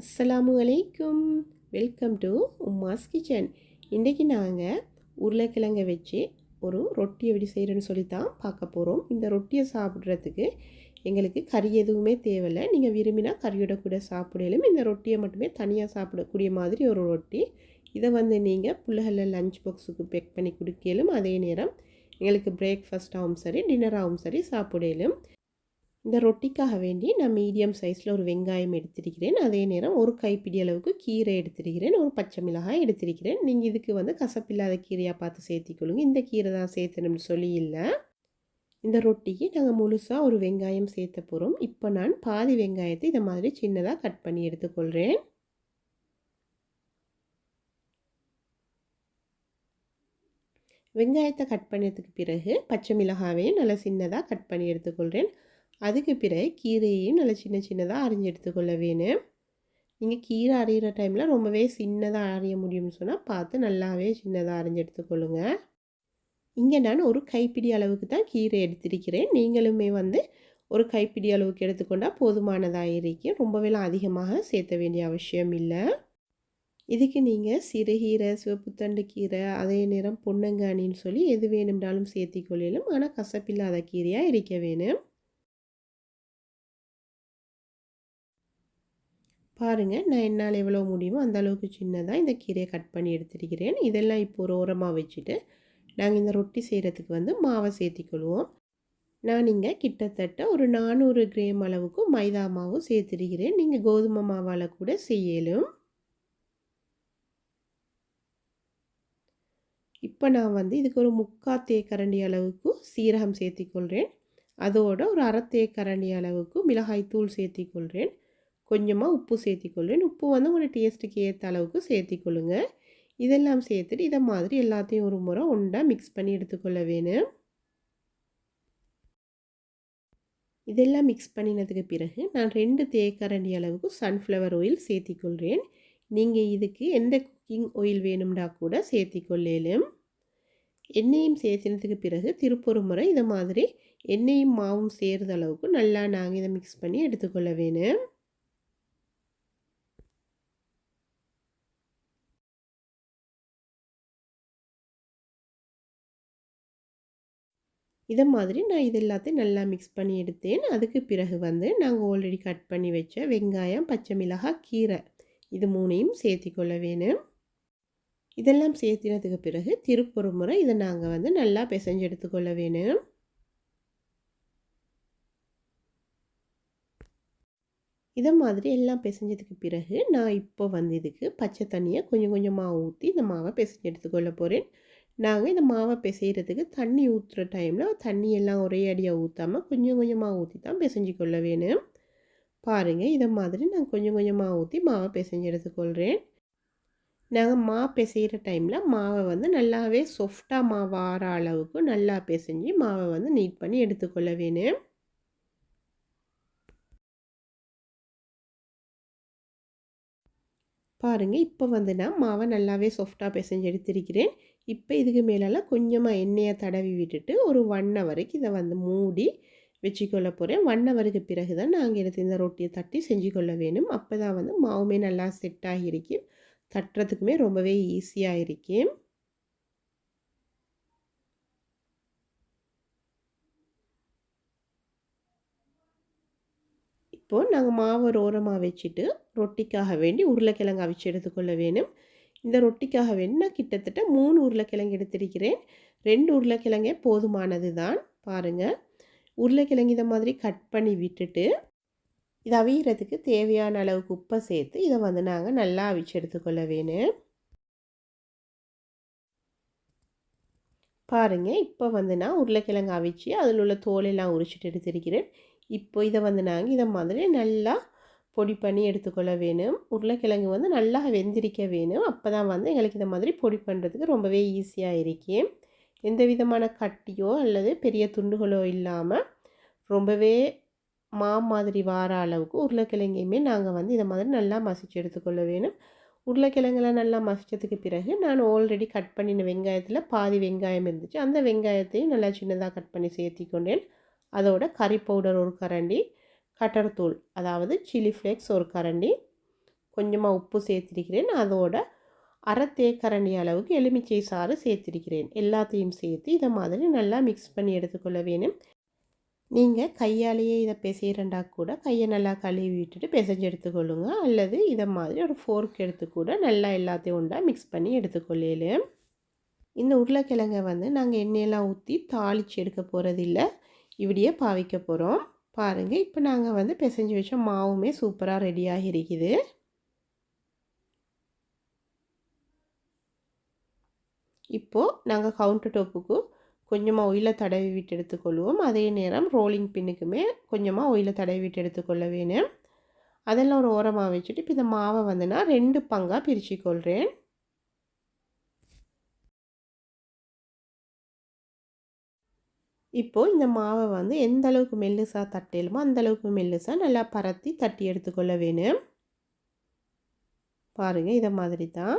அஸ்ஸலாமு அலைக்கும். Welcome to உம்மாஸ் kitchen இன்றைக்கி நாங்கள் உருளைக்கிழங்கை வச்சு ஒரு ரொட்டி எப்படி செய்கிறேன்னு சொல்லி தான் பார்க்க போகிறோம் இந்த ரொட்டியை சாப்பிட்றதுக்கு எங்களுக்கு கறி எதுவுமே தேவையில்லை. நீங்கள் விரும்பினா கறியோட கூட சாப்பிடலும். இந்த ரொட்டியை மட்டுமே தனியாக சாப்பிடக்கூடிய மாதிரி ஒரு ரொட்டி. இதை வந்து நீங்கள் பிள்ளைகளில் லஞ்ச் பாக்ஸுக்கு பேக் பண்ணி கொடுக்கலும். அதே நேரம் எங்களுக்கு பிரேக்ஃபாஸ்ட்டாகவும் சரி டின்னராகவும் சரி சாப்பிடலும். இந்த ரொட்டிக்காக வேண்டி நான் மீடியம் சைஸில் ஒரு வெங்காயம் எடுத்திருக்கிறேன். அதே நேரம் ஒரு கைப்பிடி அளவுக்கு கீரை எடுத்திருக்கிறேன். ஒரு பச்சை மிளகாய் எடுத்திருக்கிறேன். நீங்கள் இதுக்கு வந்து கசப்பில்லாத கீரையாக பார்த்து சேர்த்திக்கொள்ளுங்க இந்த கீரை தான் சேர்த்தணும்னு சொல்லி இல்லை. இந்த ரொட்டிக்கு நாங்கள் முழுசாக ஒரு வெங்காயம் சேர்த்த போகிறோம் இப்போ நான் பாதி வெங்காயத்தை இதை மாதிரி சின்னதாக கட் பண்ணி எடுத்துக்கொள்கிறேன் வெங்காயத்தை கட் பண்ணதுக்கு பிறகு பச்சை மிளகாவையும் நல்லா சின்னதாக கட் பண்ணி எடுத்துக்கொள்கிறேன் அதுக்கு பிறகு கீரையையும் நல்லா சின்ன சின்னதாக அரிஞ்சு எடுத்துக்கொள்ள வேணும். நீங்கள் கீரை அரைகிற டைமில் ரொம்பவே சின்னதாக அரைய முடியும்னு சொன்னால் பார்த்து நல்லாவே சின்னதாக அரைஞ்சு எடுத்துக்கொள்ளுங்க. இங்கே நான் ஒரு கைப்பிடி அளவுக்கு தான் கீரை எடுத்திருக்கிறேன். நீங்களுமே வந்து ஒரு கைப்பிடி அளவுக்கு எடுத்துக்கொண்டால் போதுமானதாக இருக்கும் ரொம்பவேலாம் அதிகமாக சேர்த்த வேண்டிய அவசியம் இல்லை. இதுக்கு நீங்கள் சிறுகீரை சிவப்புத்தண்டு கீரை அதே நேரம் பொன்னங்கானின்னு சொல்லி எது வேணும்னாலும் சேர்த்திக்கொள்ளலும் ஆனால் கசப்பில்லாத கீரையாக இருக்க வேணும். பாருங்கள் நான் என்னால் எவ்வளோ முடியுமோ அந்த அளவுக்கு சின்னதாக இந்த கீரையை கட் பண்ணி எடுத்துருக்கிறேன். இதெல்லாம் இப்போ ஒரு ஓரமாக வச்சுட்டு நாங்கள் இந்த ரொட்டி செய்கிறதுக்கு வந்து மாவை சேர்த்திக்கொள்வோம். நான் இங்கே கிட்டத்தட்ட ஒரு நானூறு கிராம் அளவுக்கு மைதா மாவு சேர்த்துருக்கிறேன். நீங்கள் கோதுமை மாவால் கூட செய்யலும். இப்போ நான் வந்து இதுக்கு ஒரு முக்கா தேக்கரண்டி அளவுக்கு சீரகம் சேர்த்திக்கொள்கிறேன் அதோட ஒரு அரை தேக்கரண்டி அளவுக்கு மிளகாய் தூள் சேர்த்திக்கொள்கிறேன் கொஞ்சமாக உப்பு சேர்த்திக்கொள்கிறேன் உப்பு வந்து உங்களோட டேஸ்ட்டுக்கு ஏற்ற அளவுக்கு சேர்த்திக்கொள்ளுங்க. இதெல்லாம் சேர்த்துட்டு இதை மாதிரி எல்லாத்தையும் ஒரு முறை ஒன்றா மிக்ஸ் பண்ணி எடுத்துக்கொள்ள வேணும். இதெல்லாம் மிக்ஸ் பண்ணினதுக்கு பிறகு நான் ரெண்டு தேக்கரண்டி அளவுக்கு சன்ஃப்ளவர் ஆயில் சேர்த்திக்கொள்கிறேன் நீங்கள் இதுக்கு எந்த குக்கிங் ஆயில் வேணும்னா கூட சேர்த்திக்கொள்ளேலும். எண்ணெயும் சேர்த்தினதுக்கு பிறகு திருப்பொரு முறை இதை மாதிரி எண்ணெயும் மாவும் சேருத அளவுக்கு நல்லா நாங்கள் இதை மிக்ஸ் பண்ணி எடுத்துக்கொள்ள வேணும். இதை மாதிரி நான் இது எல்லாத்தையும் நல்லா மிக்ஸ் பண்ணி எடுத்தேன். அதுக்கு பிறகு வந்து நாங்கள் ஆல்ரெடி கட் பண்ணி வச்ச வெங்காயம் பச்சை மிளகாய் கீரை. இது மூணையும் சேர்த்திக்கொள்ள வேணும். இதெல்லாம் சேர்த்தினதுக்கு பிறகு திருப்பொரு முறை இதை நாங்கள் வந்து நல்லா பிசைஞ்சு எடுத்துக்கொள்ள வேணும். இதை மாதிரி எல்லாம் பிசைஞ்சதுக்கு பிறகு நான் இப்போ வந்து இதுக்கு பச்சை தண்ணியை கொஞ்சம் கொஞ்சமாக ஊற்றி இந்த மாவை பிசைஞ்சு எடுத்துக்கொள்ள போகிறேன் நாங்கள் இந்த மாவை பிசைகிறதுக்கு தண்ணி ஊற்றுற டைமில் தண்ணி எல்லாம் ஒரே அடியாக ஊற்றாமல் கொஞ்சம் கொஞ்சமாக ஊற்றி தான் பிசைஞ்சு கொள்ள வேணும். பாருங்கள் இதை மாதிரி நான் கொஞ்சம் கொஞ்சமாக ஊற்றி மாவை பிசைஞ்சு எடுத்துக்கொள்கிறேன் நாங்கள் மா பிசைகிற டைமில் மாவை வந்து நல்லாவே சொஃப்டாக மாவு ஆற அளவுக்கு நல்லா பிசைஞ்சு மாவை வந்து நீட் பண்ணி எடுத்துக்கொள்ள வேணும். பாருங்கள் இப்போ வந்து நான் மாவை நல்லாவே சாஃப்டாக பிசைஞ்சு எடுத்திருக்கிறேன். இப்போ இதுக்கு மேலெல்லாம் கொஞ்சமாக எண்ணெயை தடவி விட்டுட்டு ஒரு ஒன் ஹவருக்கு இதை வந்து மூடி வச்சுக்கொள்ள போகிறேன் ஒன் ஹவருக்கு பிறகு தான் நாங்கள் எடுத்து இந்த ரொட்டியை தட்டி செஞ்சு கொள்ள வேணும். அப்போ தான் வந்து மாவுமே நல்லா செட் ஆகியிருக்கும் தட்டுறதுக்குமே ரொம்பவே ஈஸியாக இருக்கும் இப்போது நாங்கள் மாவு ஓரமாக வச்சுட்டு ரொட்டிக்காக வேண்டி உருளைக்கிழங்கு அவிச்சு எடுத்துக்கொள்ள வேணும். இந்த ரொட்டிக்காக வேணால் கிட்டத்தட்ட மூணு உருளைக்கிழங்கு எடுத்திருக்கிறேன். ரெண்டு உருளைக்கிழங்கே போதுமானது தான். பாருங்கள் உருளைக்கிழங்கு இதை மாதிரி கட் பண்ணி விட்டுட்டு இதை அவியறதுக்கு தேவையான அளவுக்கு உப்பை சேர்த்து இதை வந்து நாங்கள் நல்லா அவிச்சு எடுத்துக்கொள்ள வேணும். பாருங்கள் இப்போ வந்து நான் உருளைக்கிழங்கு அவிச்சு அதில் உள்ள தோலெல்லாம் உரிச்சிட்டு எடுத்திருக்கிறேன். இப்போ இதை வந்து நாங்கள் இதை மாதிரி நல்லா பொடி பண்ணி எடுத்துக்கொள்ள வேணும். உருளைக்கிழங்கு வந்து நல்லா வெந்திருக்க வேணும். அப்போ தான் வந்து எங்களுக்கு இந்த மாதிரி பொடி பண்ணுறதுக்கு ரொம்பவே ஈஸியாக இருக்கும் எந்த விதமான கட்டியோ அல்லது பெரிய துண்டுகளோ இல்லாமல் ரொம்பவே மா மாதிரி வார அளவுக்கு உருளைக்கிழங்கையுமே நாங்கள் வந்து இதை மாதிரி நல்லா மசிச்சு எடுத்துக்கொள்ள வேணும். உருளைக்கிழங்கெல்லாம் நல்லா மசித்ததுக்கு பிறகு நான் ஆல்ரெடி கட் பண்ணின வெங்காயத்தில் பாதி வெங்காயம் இருந்துச்சு. அந்த வெங்காயத்தையும் நல்லா சின்னதாக கட் பண்ணி சேர்த்தி கொண்டேன் அதோட கறி பவுடர் ஒரு கரண்டி கட்டர்தூள் அதாவது சில்லி ஃப்ளேக்ஸ் ஒரு கரண்டி. கொஞ்சமாக உப்பு சேர்த்திருக்கிறேன். அதோட அரை தேக்கரண்டி அளவுக்கு எலுமிச்சை சாறு சேர்த்திருக்கிறேன். எல்லாத்தையும் சேர்த்து இதை மாதிரி நல்லா மிக்ஸ் பண்ணி எடுத்துக்கொள்ள வேணும். நீங்கள் கையாலேயே இதை பிசைகிறண்டா கூட கையை நல்லா கழுவி விட்டுட்டு பிசைஞ்சு எடுத்துக்கொள்ளுங்க. அல்லது இதை மாதிரி ஒரு ஃபோர்க் எடுத்து கூட நல்லா எல்லாத்தையும் உண்டா மிக்ஸ் பண்ணி எடுத்துக்கொள்ளலும் இந்த உருளைக்கிழங்கை வந்து நாங்கள் எண்ணெயெல்லாம் ஊற்றி தாளித்து எடுக்க போகிறதில்ல இப்படியே பாவிக்க போகிறோம் பாருங்கள் இப்போ நாங்கள் வந்து பிசைஞ்சு வச்ச மாவுமே சூப்பராக ரெடியாகி இருக்குது. இப்போது நாங்கள் கவுண்டர் டாப்புக்கு கொஞ்சமாக ஒயில தடவி விட்டு எடுத்துக்கொள்வோம். அதே நேரம் ரோலிங் பின்னுக்குமே கொஞ்சமாக ஒயில தடவி விட்டு எடுத்துக்கொள்ள வேணும். அதெல்லாம் ஒரு ஓரமாக வச்சுட்டு இப்போ இந்த மாவை வந்து நான் ரெண்டு பங்காக பிரித்து கொள்கிறேன் இப்போது இந்த மாவை வந்து எந்த அளவுக்கு மெல்லுசாக தட்டையிலுமோ அந்த அளவுக்கு மெல்லுசாக நல்லா பரத்தி தட்டி எடுத்துக்கொள்ள வேணும். பாருங்கள் இதை மாதிரி தான்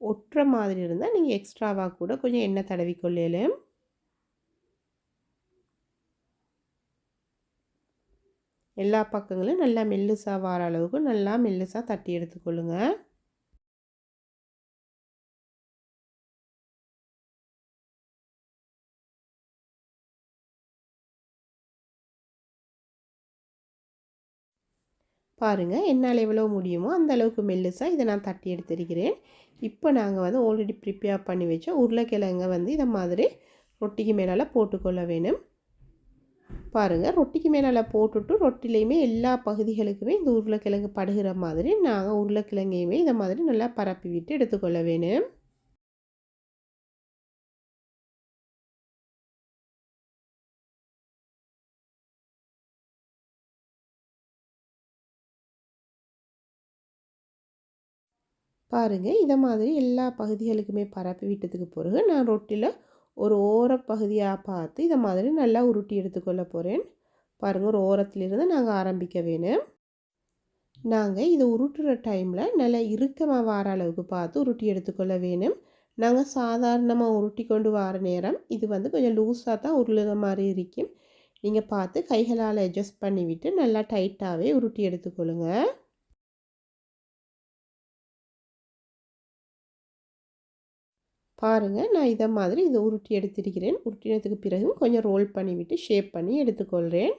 ஒட்டுற மாதிரி இருந்தால் நீங்கள் எக்ஸ்ட்ராவாக கூட கொஞ்சம் எண்ணெய் தடவி கொள்ளலும். எல்லா பக்கங்களும் நல்லா மெல்லுசாக வர அளவுக்கு நல்லா மெல்லுசாக தட்டி எடுத்துக்கொள்ளுங்கள் பாருங்கள் என்னால் எவ்வளோ முடியுமோ அந்த அளவுக்கு மெல்லுசாக இதை நான் தட்டி எடுத்திருக்கிறேன். இப்போ நாங்கள் வந்து ஆல்ரெடி ப்ரிப்பேர் பண்ணி வச்சோம் உருளைக்கிழங்க வந்து இதை மாதிரி ரொட்டிக்கு மேலால் போட்டுக்கொள்ள வேணும். பாருங்கள் ரொட்டிக்கு மேலால் போட்டுட்டு ரொட்டிலையுமே எல்லா பகுதிகளுக்குமே இந்த உருளைக்கிழங்கு படுகிற மாதிரி நாங்கள் உருளைக்கிழங்கையுமே இதை மாதிரி நல்லா பரப்பி விட்டு எடுத்துக்கொள்ள வேணும். பாருங்கள் இதை மாதிரி எல்லா பகுதிகளுக்குமே பரப்பி விட்டதுக்கு பிறகு நான் ரொட்டியில் ஒரு ஓர பகுதியாக பார்த்து இதை மாதிரி நல்லா உருட்டி எடுத்துக்கொள்ள போகிறேன் பாருங்கள் ஒரு ஓரத்துலேருந்து நாங்கள் ஆரம்பிக்க வேணும். நாங்கள் இதை உருட்டுற டைமில் நல்லா இறுக்கமாக வர அளவுக்கு பார்த்து உருட்டி எடுத்துக்கொள்ள வேணும். நாங்கள் சாதாரணமாக உருட்டி கொண்டு வர நேரம் இது வந்து கொஞ்சம் லூஸாக தான் உருளுகிற மாதிரி இருக்கும். நீங்கள் பார்த்து கைகளால் அட்ஜஸ்ட் பண்ணிவிட்டு நல்லா டைட்டாகவே உருட்டி எடுத்துக்கொள்ளுங்கள் பாருங்கள் நான் இதை மாதிரி இதை உருட்டி எடுத்திருக்கிறேன். உருட்டினதுக்கு பிறகு கொஞ்சம் ரோல் பண்ணிவிட்டு ஷேப் பண்ணி எடுத்துக்கொள்கிறேன்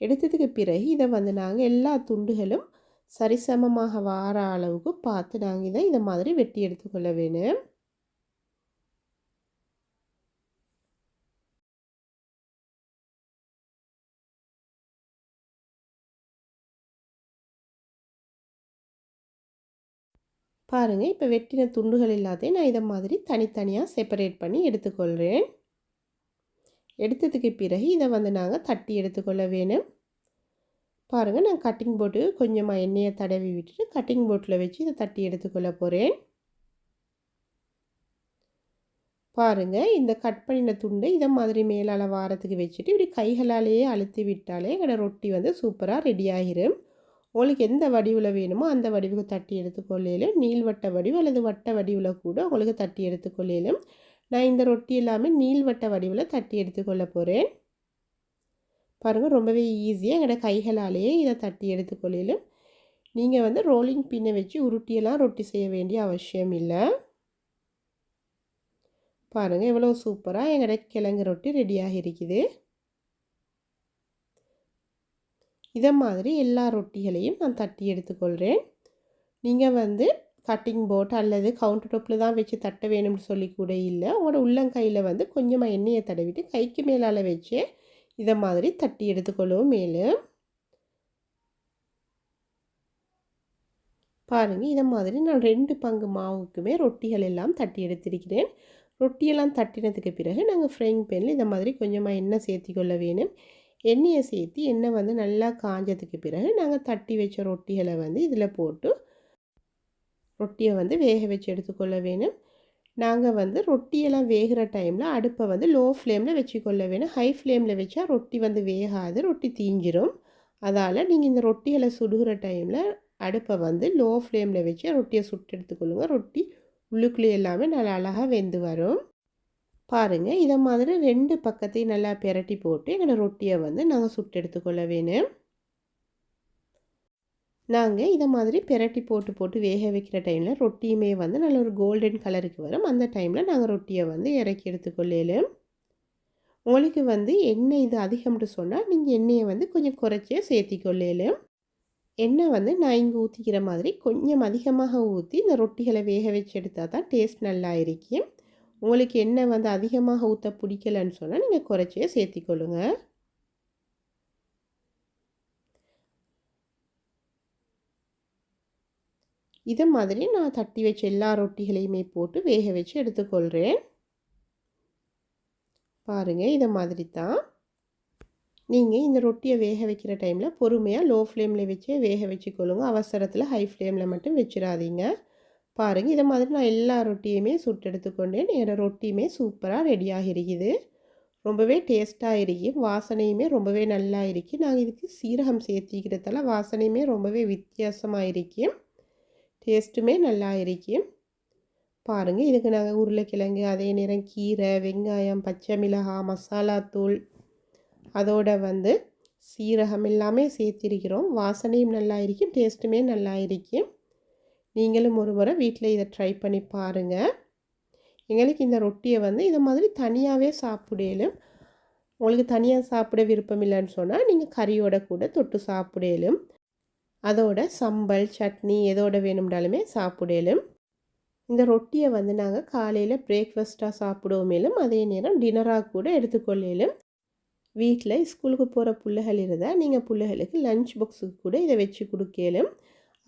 எடுத்ததுக்கு பிறகு இதை வந்து நாங்கள் எல்லா துண்டுகளும் சரிசமமாக வார அளவுக்கு பார்த்து நாங்கள் இதை இதை மாதிரி வெட்டி எடுத்துக்கொள்ள வேணும். பாருங்கள் இப்போ வெட்டின துண்டுகள் எல்லாத்தையும் நான் இதை மாதிரி தனித்தனியாக செப்பரேட் பண்ணி எடுத்துக்கொள்கிறேன் எடுத்ததுக்கு பிறகு இதை வந்து நாங்கள் தட்டி எடுத்துக்கொள்ள வேணும். பாருங்கள் நான் கட்டிங் போட்டு கொஞ்சமாக எண்ணெயை தடவி விட்டுட்டு கட்டிங் போட்டில் வச்சு இதை தட்டி எடுத்துக்கொள்ள போகிறேன் பாருங்கள் இந்த கட் பண்ணின துண்டை இதை மாதிரி மேலால் வாரத்துக்கு வச்சுட்டு இப்படி கைகளாலேயே அழுத்தி விட்டாலே எங்களோட ரொட்டி வந்து சூப்பராக ரெடி ஆகிரும். உங்களுக்கு எந்த வடிவில் வேணுமோ அந்த வடிவுக்கு தட்டி எடுத்துக்கொள்ளையிலும் நீள்வட்ட வடிவு அல்லது வட்ட வடிவில் கூட உங்களுக்கு தட்டி எடுத்துக்கொள்ளையிலும் நான் இந்த ரொட்டி எல்லாமே நீள்வட்ட வடிவில் தட்டி எடுத்துக்கொள்ள போகிறேன் பாருங்கள் ரொம்பவே ஈஸியாக எங்களோட கைகளாலேயே இதை தட்டி எடுத்துக்கொள்ளையிலும் நீங்கள் வந்து ரோலிங் பின்னை வச்சு உருட்டியெல்லாம் ரொட்டி செய்ய வேண்டிய அவசியம் இல்லை. பாருங்கள் எவ்வளோ சூப்பராக எங்களோட கிழங்கு ரொட்டி ரெடியாக இருக்குது இதை மாதிரி எல்லா ரொட்டிகளையும் நான் தட்டி எடுத்துக்கொள்கிறேன். நீங்கள் வந்து கட்டிங் போட் அல்லது கவுண்டர் டாப்பில் தான் வச்சு தட்ட வேணும்னு சொல்லி கூட இல்லை. உங்களோட உள்ளங்கையில் வந்து கொஞ்சமாக எண்ணெயை தடவிட்டு கைக்கு மேலால் வச்சு இதை மாதிரி தட்டி எடுத்துக்கொள்ளவும் மேலே பாருங்கள் இதை மாதிரி நான் ரெண்டு பங்கு மாவுக்குமே ரொட்டிகள் எல்லாம் தட்டி எடுத்திருக்கிறேன். ரொட்டியெல்லாம் தட்டினதுக்கு பிறகு நாங்கள் ஃப்ரைங் பேனில் இதை மாதிரி கொஞ்சமாக எண்ணெய் சேர்த்திக்கொள்ள வேணும். எண்ணெயை சேர்த்து எண்ணெய் வந்து நல்லா காஞ்சதுக்கு பிறகு நாங்கள் தட்டி வச்ச ரொட்டிகளை வந்து இதில் போட்டு ரொட்டியை வந்து வேக வச்சு எடுத்துக்கொள்ள வேணும். நாங்கள் வந்து ரொட்டியெல்லாம் வேகிற டைமில் அடுப்பை வந்து லோ ஃப்ளேமில் வச்சுக்கொள்ள வேணும். ஹை ஃப்ளேமில் வச்சா ரொட்டி வந்து வேகாது ரொட்டி தீஞ்சிரும். அதால் நீங்கள் இந்த ரொட்டிகளை சுடுகிற டைமில் அடுப்பை வந்து லோ ஃப்ளேமில் வச்சு ரொட்டியை சுட்டு எடுத்துக்கொள்ளுங்க. ரொட்டி உள்ளுக்குள்ளே எல்லாமே நல்லா அழகாக வெந்து வரும். பாருங்கள் இதை மாதிரி ரெண்டு பக்கத்தையும் நல்லா பெரட்டி போட்டு எங்களோட ரொட்டியை வந்து நாங்கள் சுட்டு எடுத்துக்கொள்ள வேணும். நாங்கள் இதை மாதிரி பெரட்டி போட்டு போட்டு வேக வைக்கிற டைமில் ரொட்டியுமே வந்து நல்ல ஒரு கோல்டன் கலருக்கு வரும். அந்த டைமில் நாங்கள் ரொட்டியை வந்து இறக்கி எடுத்துக்கொள்ளலும். உங்களுக்கு வந்து எண்ணெய் இது அதிகம்னு சொன்னால் நீங்கள் எண்ணெயை வந்து கொஞ்சம் குறைச்சே சேர்த்திக்கொள்ளலும். எண்ணெய் வந்து நான் இங்கே ஊற்றிக்கிற மாதிரி கொஞ்சம் அதிகமாக ஊற்றி இந்த ரொட்டிகளை வேக வச்சு எடுத்தால் தான் டேஸ்ட் நல்லா இருக்கும். உங்களுக்கு எண்ணெய் வந்து அதிகமாக ஊற்ற பிடிக்கலன்னு சொன்னால் நீங்கள் குறைச்சியே சேர்த்திக்கொள்ளுங்க இதை மாதிரி நான் தட்டி வச்ச எல்லா ரொட்டிகளையுமே போட்டு வேக வச்சு எடுத்துக்கொள்கிறேன் பாருங்கள் இதை மாதிரி தான். நீங்கள் இந்த ரொட்டியை வேக வைக்கிற டைமில் பொறுமையாக லோ ஃப்ளேமில் வச்சே வேக வச்சுக்கொள்ளுங்க. அவசரத்தில் ஹை ஃப்ளேமில் மட்டும் வச்சிடாதீங்க பாருங்கள் இதை மாதிரி நான் எல்லா ரொட்டியுமே சுட்டு எடுத்துக்கொண்டேன் என்னோடய ரொட்டியுமே சூப்பராக ரெடியாக இருக்குது. ரொம்பவே டேஸ்ட்டாக இருக்கு. வாசனையுமே ரொம்பவே நல்லா இருக்குது நாங்கள் இதுக்கு சீரகம் சேர்த்திக்கிறதால வாசனையுமே ரொம்பவே வித்தியாசமாக இருக்கும் டேஸ்ட்டுமே நல்லா இருக்கும் பாருங்கள் இதுக்கு நாங்கள் உருளைக்கிழங்கு அதே நேரம் கீரை வெங்காயம் பச்சை மிளகாய் மசாலாத்தூள் அதோட வந்து சீரகம் எல்லாமே சேர்த்திருக்கிறோம். வாசனையும் நல்லா இருக்கும் டேஸ்ட்டுமே நல்லா இருக்கும் நீங்களும் ஒரு முறை வீட்டில் இதை ட்ரை பண்ணி பாருங்கள் எங்களுக்கு இந்த ரொட்டியை வந்து இதை மாதிரி தனியாகவே சாப்பிடலும் உங்களுக்கு தனியாக சாப்பிட விருப்பம் இல்லைன்னு சொன்னால் நீங்கள் கறியோட கூட தொட்டு சாப்பிடலும் அதோட சம்பல் சட்னி எதோட வேணும்னாலுமே சாப்பிடலும். இந்த ரொட்டியை வந்து நாங்கள் காலையில் பிரேக்ஃபாஸ்ட்டாக சாப்பிடுவோமேலும் அதே நேரம் டின்னராக கூட எடுத்துக்கொள்ளலும். வீட்டில் ஸ்கூலுக்கு போகிற பிள்ளைகள் இருந்தால் நீங்கள் பிள்ளைகளுக்கு லஞ்ச் பாக்ஸுக்கு கூட இதை வச்சு கொடுக்கலும்.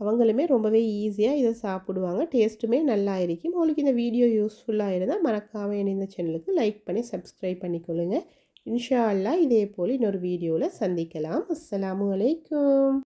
அவங்களுமே ரொம்பவே ஈஸியாக இதை சாப்பிடுவாங்க. டேஸ்ட்டுமே நல்லா இருக்கும். உங்களுக்கு இந்த வீடியோ யூஸ்ஃபுல்லாக இருந்தால் மறக்காமல் இந்த சேனலுக்கு லைக் பண்ணி சப்ஸ்கிரைப் பண்ணிக்கொள்ளுங்கள் இன்ஷா அல்லா இதே போல் இன்னொரு வீடியோவில் சந்திக்கலாம். அஸ்லாம் வலைக்கம்